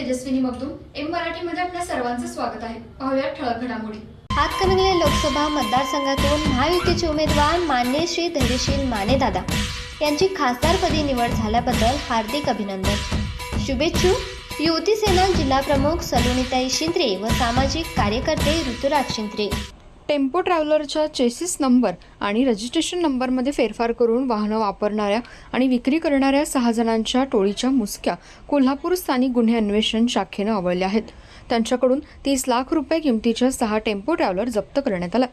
Tejaswini Magdum M मराठीमध्ये आपल्या सर्वांचं स्वागत आहे. पाहूया ठळक घडामोडी. हातकणंगले लोकसभा मतदारसंघातून महायुतीचे उमेदवार मान्य श्री धैर्यशील मानेदादा यांची खासदारपदी निवड झाल्याबद्दल हार्दिक अभिनंदन. शुभेच्छू. युवती सेना जिल्हा प्रमुख सलोनीताई शिंद्रे व सामाजिक कार्यकर्ते ऋतुराज शिंद्रे टेम्पो ट्रॅव्हलरच्या चेसिस नंबर आणि रजिस्ट्रेशन नंबरमध्ये फेरफार करून वाहनं वापरणाऱ्या आणि विक्री करणाऱ्या सहा जणांच्या टोळीच्या मुसक्या कोल्हापूर स्थानिक गुन्हे अन्वेषण शाखेनं आवळल्या आहेत. त्यांच्याकडून तीस लाख रुपये किमतीच्या सहा टेम्पो ट्रॅव्हलर जप्त करण्यात आला.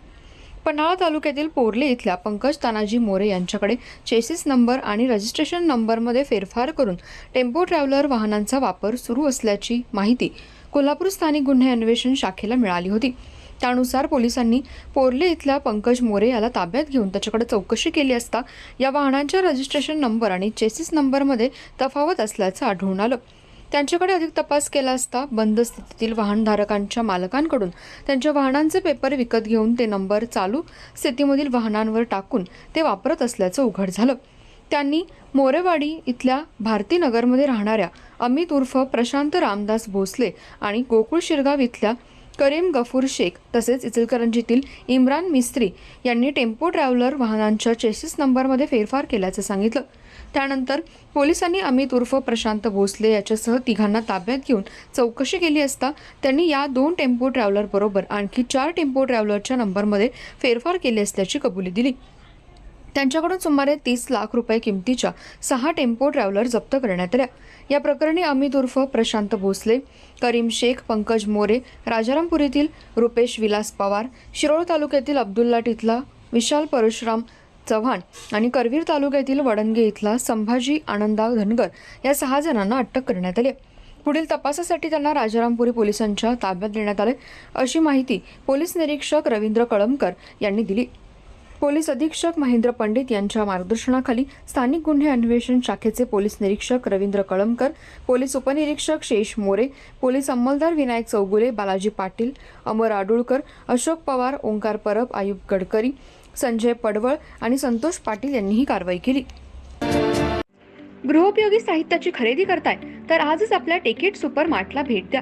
पन्हाळा तालुक्यातील पोर्ले इथल्या पंकज तानाजी मोरे यांच्याकडे चेसिस नंबर आणि रजिस्ट्रेशन नंबरमध्ये फेरफार करून टेम्पो ट्रॅव्हलर वाहनांचा वापर सुरू असल्याची माहिती कोल्हापूर स्थानिक गुन्हे अन्वेषण शाखेला मिळाली होती. त्यानुसार पोलिसांनी पोर्ले इथल्या पंकज मोरे याला ताब्यात घेऊन त्याच्याकडे चौकशी केली असता या वाहनांच्या रजिस्ट्रेशन नंबर आणि चेसिस नंबरमध्ये तफावत असल्याचं आढळून आलं. त्यांच्याकडे अधिक तपास केला असता बंद स्थितीतील वाहनधारकांच्या मालकांकडून त्यांच्या वाहनांचे पेपर विकत घेऊन ते नंबर चालू स्थितीमधील वाहनांवर टाकून ते वापरत असल्याचं उघड झालं. त्यांनी मोरेवाडी इथल्या भारती नगरमध्ये राहणाऱ्या अमित उर्फ प्रशांत रामदास भोसले आणि गोकुळ शिरगाव इथल्या करीम गफूर शेख तसेच इचलकरंजीतील इम्रान मिस्त्री यांनी टेम्पो ट्रॅव्हलर वाहनांच्या चेसिस नंबरमध्ये फेरफार केल्याचं सांगितलं. त्यानंतर पोलिसांनी अमित उर्फ प्रशांत भोसले याच्यासह तिघांना ताब्यात घेऊन चौकशी केली असता त्यांनी या दोन टेम्पो ट्रॅव्हलरबरोबर आणखी चार टेम्पो ट्रॅव्हलरच्या नंबरमध्ये फेरफार केले असल्याची कबुली दिली. त्यांच्याकडून सुमारे तीस लाख रुपये किमतीच्या सहा टेम्पो ट्रॅव्हलर जप्त करण्यात आल्या. या प्रकरणी अमित उर्फ प्रशांत भोसले करीम शेख पंकज मोरे राजारामपुरीतील रुपेश विलास पवार शिरोळ तालुक्यातील अब्दुल्लाट इथला विशाल परशुराम चव्हाण आणि करवीर तालुक्यातील वडणगे इथला संभाजी आनंदा धनगर या सहा जणांना अटक करण्यात आली पुढील तपासासाठी त्यांना राजारामपुरी पोलिसांच्या ताब्यात देण्यात आले अशी माहिती पोलीस निरीक्षक रवींद्र कळमकर यांनी दिली. पोलीस अधीक्षक महेंद्र पंडित यांच्या मार्गदर्शनाखाली स्थानिक गुन्हे अन्वेषण शाखेचे पोलीस निरीक्षक रवींद्र कळमकर पोलीस उपनिरीक्षक शेष मोरे पोलीस अंमलदार विनायक चौगुले बालाजी पाटील अमर आडुळकर अशोक पवार ओंकार परब आयुब गडकरी संजय पडवळ आणि संतोष पाटील यांनी ही कारवाई केली. गृहोपयोगी साहित्याची खरेदी करताय तर आजच आपल्या टेकेट सुपर मार्टला भेट द्या.